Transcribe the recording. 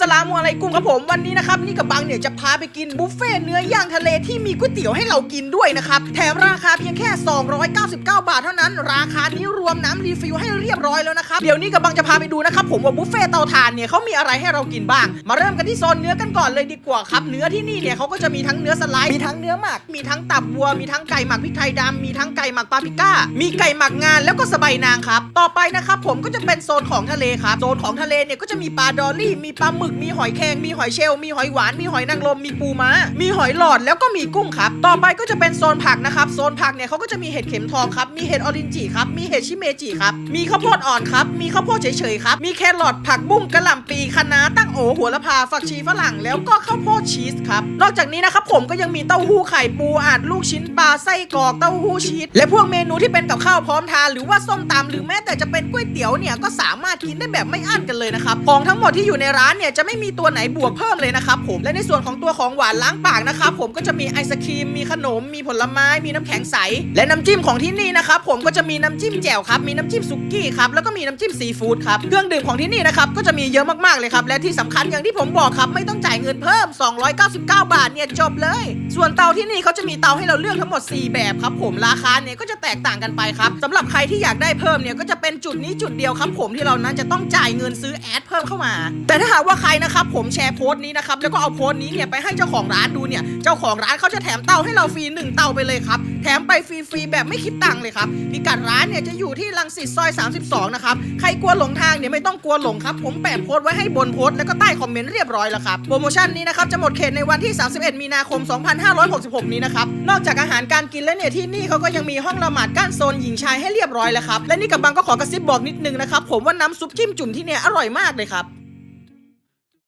สลามุอะลัยกุมครับผมวันนี้นะครับนี่กับบังเนี่ยจะพาไปกินบุฟเฟ่ต์เนื้อย่างทะเลที่มีก๋วยเตี๋ยวให้เรากินด้วยนะครับแถมราคาเพียงแค่ 299 บาทเท่านั้น ราคานี้รวมน้ำรีฟิลให้เรียบร้อยแล้วนะครับเดี๋ยวนี้กับบังจะพาไปดูนะครับผมว่าบุฟเฟ่ต์เตาถ่านเนี่ยเขามีอะไรให้เรากินบ้าง มาเริ่มกันที่โซนเนื้อกันก่อนเลยดีกว่าครับ เนื้อที่นี่เนี่ยเขาก็จะมีทั้งเนื้อสไลด์มีทั้งเนื้อหมัก มีทั้งตับวัว มีทั้งไก่หมักพริกไทยดำมีทั้งไก่หมักปาปริก้า มีไก่หมักงานแล้วก็สบายนางครับต่อไปนะครับผมก็จะเป็นโซนของทะเลครับโซนของทะเลเนี่ยก็จะมีปลาดอลลี่มีปลาหมึกมีหอยแครงมีหอยเชลล์มีหอยหวาน มีหอยนางรม มีปูม้า มีหอยหลอด แล้วก็มีกุ้งครับ ต่อไปก็จะเป็นโซนผักนะครับ โซนผักเนี่ยเขาก็จะมีเห็ดเข็มทองครับ มีเห็ดออรินจิครับ มีเห็ดชิเมจิครับ มีข้าวโพดอ่อนครับ มีข้าวโพดเฉยๆครับ มีแครอท ผักบุ้ง กระหล่ำปีคะน้า ตั้งโอหัวละพา ฝักชีฝรั่ง แล้วก็ข้าวโพดชีสครับ นอกจากนี้นะครับผมก็ยังมีเต้าหู้ไข่ปูอัดลูกชิ้นปลาไส้กรอก เต้าหู้ชีส และพวกเมนูที่เป็นกับข้าวพร้อมทาน หรือว่าส้มตำหรือแม้แต่จะเป็นก๋วยเตี๋ยวเนี่ยก็สามารถกินได้แบบไม่อั้นกันเลยนะครับของทั้งหมดที่อยู่ในร้านเนี่ยจะไม่มีตัวไหนบวกเพิ่มเลยนะครับผมและในส่วนของตัวของหวานล้างปากนะครับผมก็จะมีไอศครีมมีขนมมีผลไม้มีน้ำแข็งใส และน้ำจิ้มของที่นี่นะครับผมก็จะมีน้ำจิ้มแจ่วครับมีน้ำจิ้มสุกี้ครับแล้วก็มีน้ำจิ้มซีฟู้ดครับเครื่องดื่มของที่นี่นะครับก็จะมีเยอะมากๆเลยครับและที่สำคัญอย่างที่ผมบอกครับไม่ต้องจ่ายเงินเพิ่ม 299 บาทเนี่ยจบเลย ส่วนเตาที่นี่เขาจะมีเตาให้เราเลือกทั้งหมด 4 แบบครับผมราคาเนี่ยก็จะแตกต่างกันไปครับสำหรับใครที่อยากได้เพิ่มเนี่ยก็จะเป็นจุดนี้จุดเดียวครับผมที่เรานั้นจะต้องจ่ายเงินซื้อแอดเพิ่มเข้ามา แต่ถ้าหากว่าใครนะครับผมแชร์โพสต์นี้นะครับแล้วก็เอาโพสต์นี้เนี่ยไปให้เจ้าของร้านดูเนี่ยเจ้าของร้านเขาจะแถมเตาให้เราฟรีหนึ่งเตาไปเลยครับแถมไปฟรีๆแบบไม่คิดตังค์เลยครับพิกัดร้านเนี่ยจะอยู่ที่รังสิตซอย 32 นะครับใครกลัวหลงทางเนี่ยไม่ต้องกลัวหลงครับผมแปะโพสต์ไว้ให้บนโพสต์แล้วก็ใต้คอมเมนต์เรียบร้อยแล้วครับโปรโมชั่นนี้นะครับจะหมดเขตในวันที่ 31 มีนาคม 2566 นี้นะครับนอกจากอาหารการกินแล้วเนี่ยที่นี่เขาก็ยังมีห้องละหมาดกั้นโซนหญิงชายให้เรียบร้อยแล้วครับและนี่กับบังก็ขอกระซิบบอกนิดนึงนะครับผมว่าน้ำซุปจิ้มจุ่มที่เนี่ยอร่อยมากเลยครับ